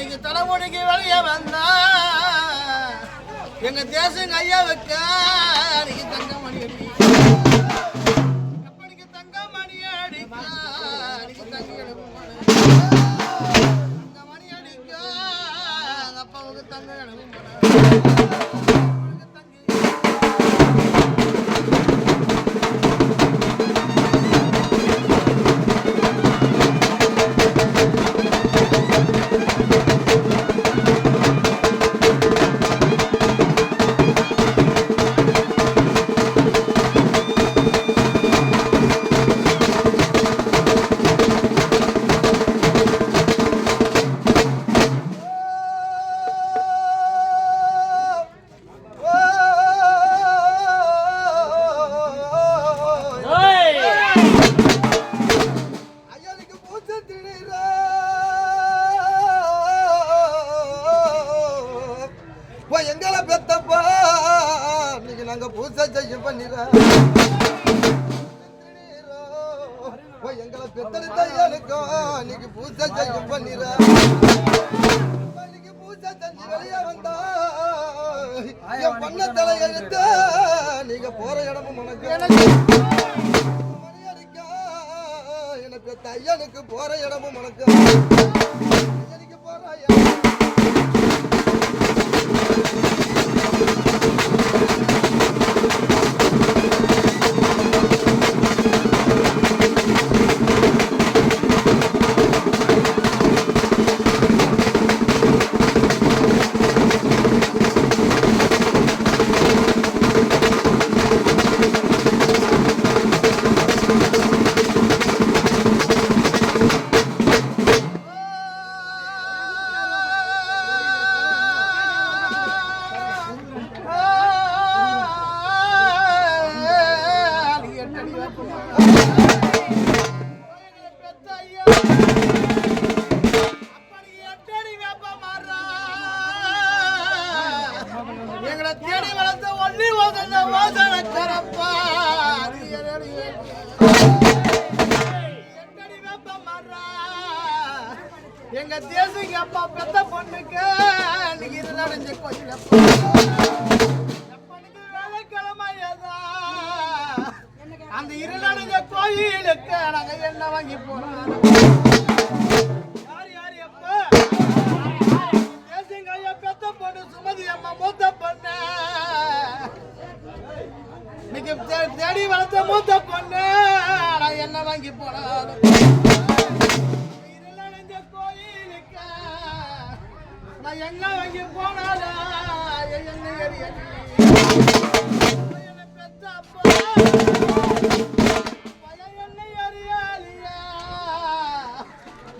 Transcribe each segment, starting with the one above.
அன்னைக்கு தலைமுடிக்கு வெளியே வந்தா. எங்க தேசங்க ஐயாவுக்கு அன்னைக்கு தங்கமணி அடி எப்படிக்கு தங்கமணி அடிக்கா. அன்னைக்கு தங்கி தங்கமணி அடிக்கா. எங்க அப்பாவுக்கு தங்க இடம் எங்களை பெத்தப்பா. இன்னைக்கு நாங்க பூசை செய்ய பண்ணிடுறோம். எங்களை பெத்தெடுத்த ஐயானுக்கும் இன்னைக்கு பூசை செய்ய பண்ணிடுறோம். இன்னைக்கு பூசை செஞ்சு வெளியே வந்தா என் பண்ண தலை எழுத்து நீங்க போற இடமும் உனக்கு. எனக்கு. தையனுக்கு போற இடமும் உனக்கு. தையனுக்கு போற எங்க தேசிக்கு அப்பா பெத்த பொண்ணுக்கு இன்னைக்கு இது நடஞ்ச கொஞ்சம் வேலைக்கிழமையதா அந்த இருநடைஞ்ச கோயிலுக்கு நாங்க என்ன வாங்கி போறோம்? இன்னைக்கு தே- தேடி வளர்த்த மூத்த பொண்ணு. நான் என்ன வாங்கி போனாலும். இருளடைஞ்ச கோயிலுக்கு. நான் என்ன வாங்கி போனாலும். என்ன எரிய பெத்த அப்பா. பையன் என்னை அறியாலியா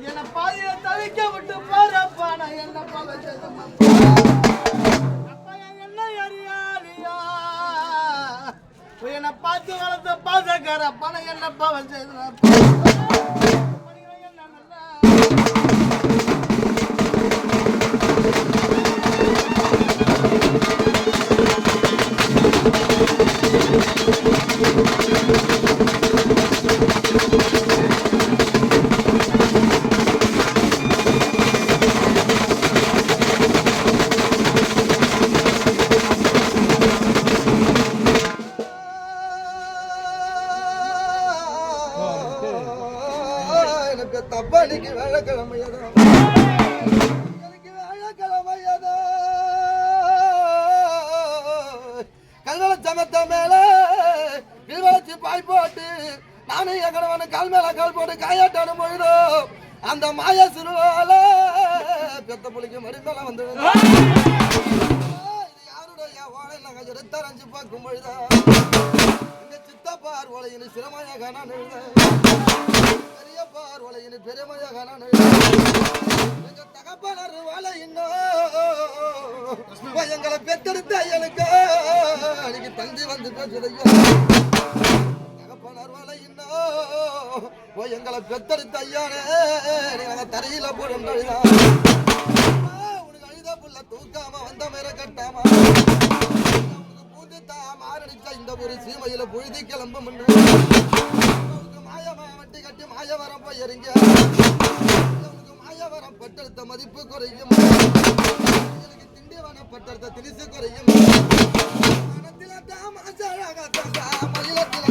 என்னை பாதியில தவிக்க விட்டு போறப்பா. நான் என்ன பகச்சதும் என்னை பார்த்து வளர்த்த பாசக்கார பணம் என்னப்பா வச்சு எனக்கு தப்பானிக்கு வேலைக்கிழமையதோ. எனக்கு கல்வள சமத்த மேல வில்வளச்சி பாய் போட்டு நானும் என் கால் மேல கால் போட்டு காயாட்டானு பொழுதோ அந்த மாய சிறுவால பெத்த புளிக்கு மடிமேல வந்து யாருடைய ஓலை எடுத்தரைஞ்சு பார்க்கும் பொழுதா? சித்தப்பார் ஓலையில் சிரமயாக நான் எழுத தகப்பார் ஓலையில் பெருமையாக நான் எங்க தகப்பனார் ஓலை எங்களை பெத்தெடுத்த எனக்கு அன்னைக்கு தந்தி வந்து பேசுதையோ தகப்பனார் ஓலை ஓ எங்களை பெத்தெடுத்த ஐயானே நீங்க தரையில போடும் உனக்கு அழுத புள்ள தூக்காம வந்த மேல கட்டாமா உனக்கு மாரடிச்சா இந்த ஒரு சீமையில பொழுதி கிளம்பும் என்று உனக்கு வட்டி கட்டி மாயவரம் போய் எறிங்க உனக்கு மாயவரம் பட்டெடுத்த மதிப்பு குறையும் எனக்கு திண்டிவன பட்டெடுத்த திணிசு குறையும் மனத்தில